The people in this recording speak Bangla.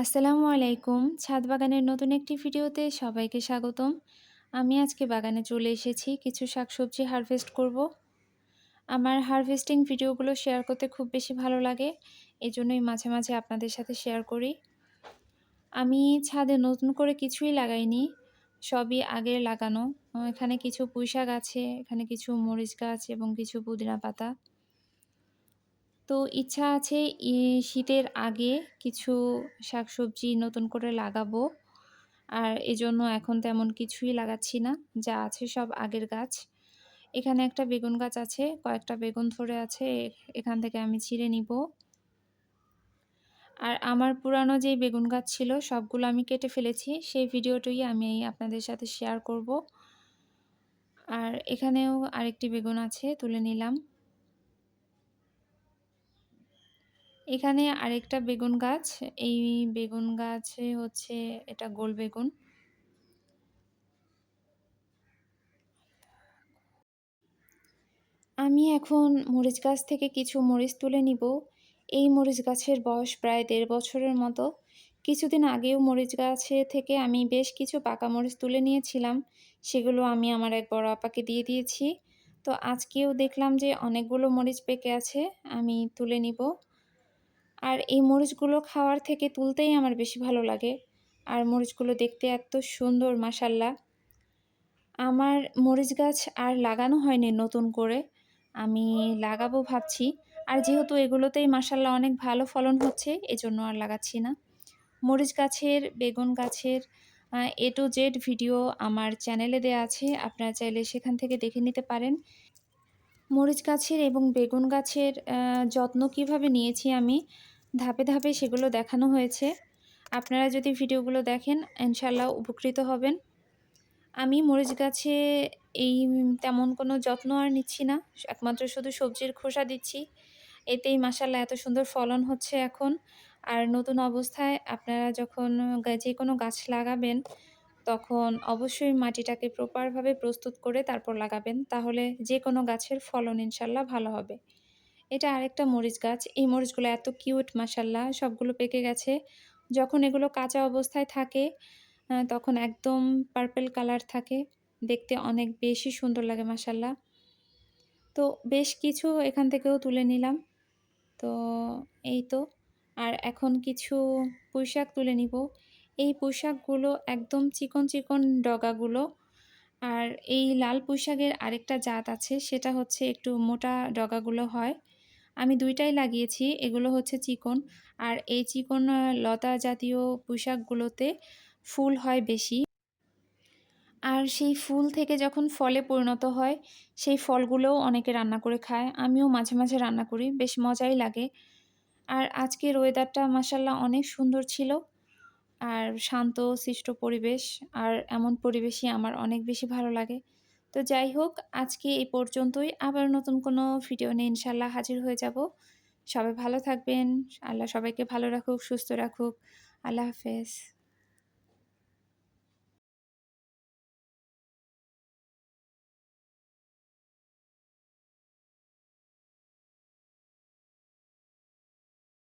আসসালামু আলাইকুম। ছাদ বাগানের নতুন একটি ভিডিওতে সবাইকে স্বাগতম। আমি আজকে বাগানে চলে এসেছি, কিছু শাকসবজি হারভেস্ট করব। আমার হারভেস্টিং ভিডিওগুলো শেয়ার করতে খুব বেশি ভালো লাগে এই জন্যই মাঝে মাঝে আপনাদের সাথে শেয়ার করি। আমি ছাদে নতুন করে কিছুই লাগাইনি, সবই আগের লাগানো। এখানে কিছু পুঁইশাক আছে, এখানে কিছু মরিচ গাছ এবং কিছু পুদিনা পাতা। তো ইচ্ছা আছে শীতের আগে কিছু শাকসবজি নতুন করে লাগাবো। আর এজন্য এখন তেমন কিছুই লাগাচ্ছি না, যা আছে সব আগের গাছ। এখানে একটা বেগুন গাছ আছে, কয়েকটা বেগুন ধরে আছে, এখান থেকে আমি ছিঁড়ে নিব। আর আমার পুরানো যেই বেগুন গাছ ছিল, সবগুলো আমি কেটে ফেলেছি, সেই ভিডিওটাই আমি আপনাদের সাথে শেয়ার করব। আর এখানেও আরেকটি বেগুন আছে, তুলে নিলাম। এখানে আরেকটা বেগুন গাছ। এই বেগুন গাছে হচ্ছে এটা গোল বেগুন। আমি এখন মরিচ গাছ থেকে কিছু মরিচ তুলে নিব। এই মরিচ গাছের বয়স প্রায় দেড় বছরের মতো। কিছুদিন আগেও মরিচ গাছে থেকে আমি বেশ কিছু পাকা মরিচ তুলে নিয়েছিলাম। সেগুলো আমি আমার এক বড় আপাকে দিয়ে দিয়েছি। তো আজকেও দেখলাম যে অনেকগুলো মরিচ পেকে আছে, আমি তুলে নিব। আর এই মরিচগুলো খাওয়ার থেকে তুলতেই আমার বেশি ভালো লাগে। আর মরিচগুলো দেখতে এত সুন্দর মাসাল্লা আমার মরিচ গাছ আর লাগানো হয়নি নতুন করে। আমি লাগাবো ভাবছি। আর যেহেতু এগুলোতেই মাসাল্লা অনেক ভালো ফলন হচ্ছে, এজন্য আর লাগাচ্ছি না। মরিচ গাছের, বেগুন গাছের এ টু জেড ভিডিও আমার চ্যানেলে দেওয়া আছে। আপনারা চাইলে সেখান থেকে দেখে নিতে পারেন। মরিচ গাছের এবং বেগুন গাছের যত্ন কীভাবে নিয়েছি আমি ধাপে ধাপে সেগুলো দেখানো হয়েছে। আপনারা যদি ভিডিওগুলো দেখেন ইনশাল্লাহ উপকৃত হবেন। আমি মরিচ গাছে এই তেমন কোনো যত্ন আর নিচ্ছি না। একমাত্র শুধু সবজির খোসা দিচ্ছি। এতেই মাসাল্লাহ এত সুন্দর ফলন হচ্ছে এখন। আর নতুন অবস্থায় আপনারা যখন যে কোনো গাছ লাগাবেন, তখন অবশ্যই মাটিটাকে প্রপারভাবে প্রস্তুত করে তারপর লাগাবেন। তাহলে যে কোনো গাছের ফলন ইনশাল্লাহ ভালো হবে। এটা আরেকটা মরিচ গাছ। এই মরিচগুলো এত কিউট মাসাল্লাহ সবগুলো পেকে গেছে। যখন এগুলো কাঁচা অবস্থায় থাকে তখন একদম পার্পেল কালার থাকে। দেখতে অনেক বেশি সুন্দর লাগে মাসাল্লাহ তো বেশ কিছু এখান থেকেও তুলে নিলাম। তো এই তো। আর এখন কিছু পুঁইশাক তুলে নিব। এই পুঁইশাকগুলো একদম চিকন চিকন ডগাগুলো। আর এই লাল পুঁইশাকের আরেকটা জাত আছে, সেটা হচ্ছে একটু মোটা ডগাগুলো হয়। আমি দুইটাই লাগিয়েছি, এগুলো হচ্ছে চিকন। আর এই চিকন লতা জাতীয় পোশাকগুলোতে ফুল হয় বেশি। আর সেই ফুল থেকে যখন ফলে পরিণত হয়, সেই ফলগুলোও অনেকে রান্না করে খায়। আমিও মাঝে মাঝে রান্না করি, বেশ মজাই লাগে। আর আজকের ওয়েদারটা মাসাল্লাহ অনেক সুন্দর ছিল। আর শান্ত, সৃষ্ট পরিবেশ। আর এমন পরিবেশই আমার অনেক বেশি ভালো লাগে। তো যাই হোক, আজকে এই পর্যন্তই। আবার নতুন কোনো ভিডিও নিয়ে ইনশাল্লাহ হাজির হয়ে যাব। সবাই ভালো থাকবেন। আল্লাহ সবাইকে ভালো রাখুক, সুস্থ রাখুক। আল্লাহ হাফেজ।